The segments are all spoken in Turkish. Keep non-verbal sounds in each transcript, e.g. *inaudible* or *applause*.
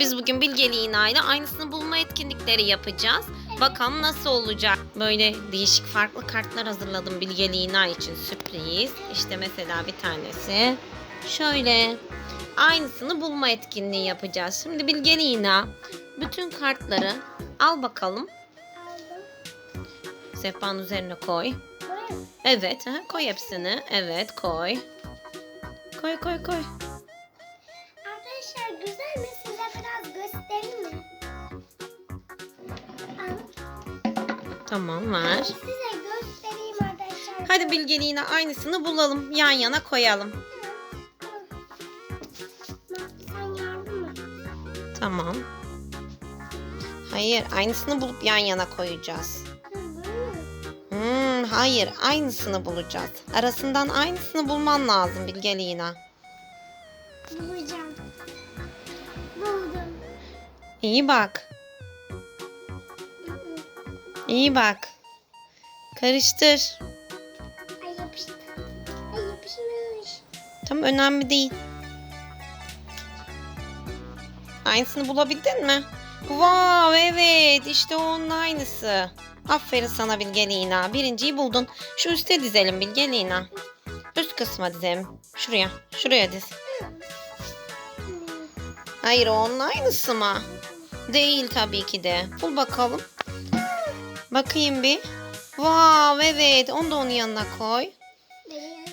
Biz bugün Bilge Lina ile aynısını bulma etkinlikleri yapacağız. Bakalım nasıl olacak. Böyle değişik farklı kartlar hazırladım Bilge Lina için sürpriz. İşte mesela bir tanesi şöyle. Aynısını bulma etkinliği yapacağız. Şimdi Bilge Lina bütün kartları al bakalım. Sehpanın üzerine koy. Evet, aha, koy hepsini. Evet, koy. Koy, koy, koy. Arkadaşlar güzel mi? Tamam, ver. Size göstereyim arkadaşlar. Hadi bilgeliğine aynısını bulalım. Yan yana koyalım. Sen yardım mı? Tamam. Hayır, aynısını bulup yan yana koyacağız. Hmm, hayır, aynısını bulacağız. Arasından aynısını bulman lazım bilgeliğine. Bulacağım. Buldum. İyi bak. İyi bak. Karıştır. Ay yapıştı. Ay yapışmış. Tam önemli değil. Aynısını bulabildin mi? Wow evet işte onun aynısı. Aferin sana Bilgelina. Birinciyi buldun. Şu üste dizelim Bilgelina. Üst kısma dizelim. Şuraya. Şuraya diz. Hayır onun aynısı mı? Değil tabii ki de. Bul bakalım. Bakayım bir. Wow evet onu da onun yanına koy.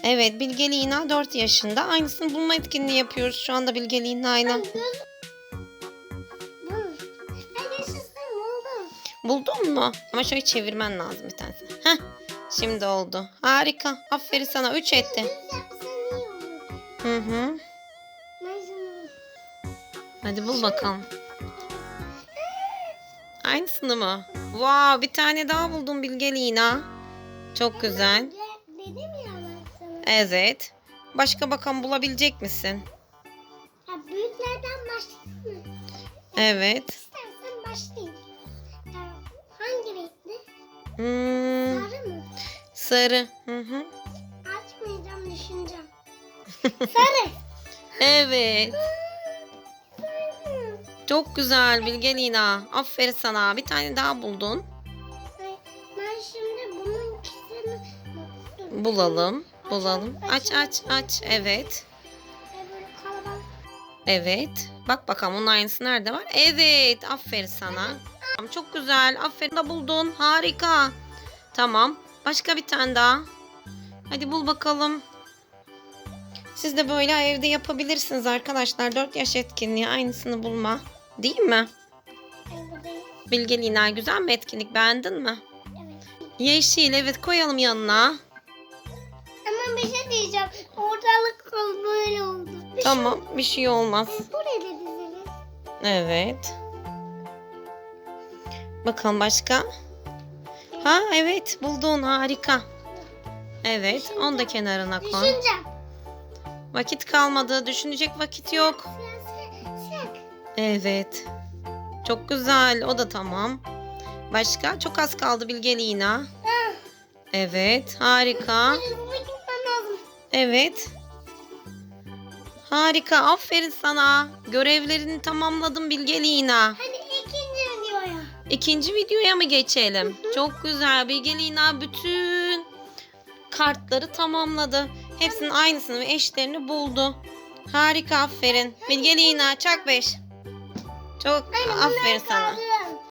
Evet Bilge Lina 4 yaşında. Aynısını bulma etkinliği yapıyoruz şu anda Bilge yaşasın buldum. Buldun mu? Ama şöyle çevirmen lazım bir tanesi. Heh. Şimdi oldu. Harika. Aferin sana. 3 etti. Hı hı. Hadi bul bakalım. Aynısını mı? Wow, bir tane daha buldum Bilge Lina. Çok güzel. De- Dedim ya ben sana. Evet. Başka bakalım bulabilecek misin? Ha, büyüklerden başlayayım mı? Evet. İstersen başlayayım. Ha, hangi renkli? Hmm, Sarı mı? sarı. Hı hı. Açmayacağım düşüneceğim. *laughs* Sarı. Evet. Çok güzel Bilge Lina. Aferin sana. Bir tane daha buldun. Ben şimdi bunun ikisini Dur, Bulalım. Bulalım. Aç aç aç. Evet. Evet. Bak bakalım onun aynısı nerede var? Evet. Aferin sana. Tamam, Çok güzel. Aferin da buldun. Harika. Tamam. Başka bir tane daha. Hadi bul bakalım. Siz de böyle evde yapabilirsiniz arkadaşlar. 4 yaş etkinliği aynısını bulma. Değil mi? Bilge Lina güzel mi etkinlik? Beğendin mi? Evet. Yeşil evet koyalım yanına. Ama bir şey diyeceğim. Ortalık böyle oldu. Bir Tamam bir şey olmaz. Şey, buraya da dizelim. Evet. Bakalım başka. Ha evet buldun harika. Evet onu da kenarına koy. Düşüneceğim. Vakit kalmadı düşünecek vakit yok. Evet. Çok güzel o da tamam. Başka çok az kaldı Bilge Lina. Evet harika. Evet. Harika aferin sana. Görevlerini tamamladın Bilge Lina. Hadi ikinci videoya. İkinci videoya mı geçelim? Çok güzel. Bilge Lina bütün kartları tamamladı. Hepsinin aynısını ve eşlerini buldu. Harika aferin. Bilge Lina çak beş. Çok Anne, aferin sana. kaldı.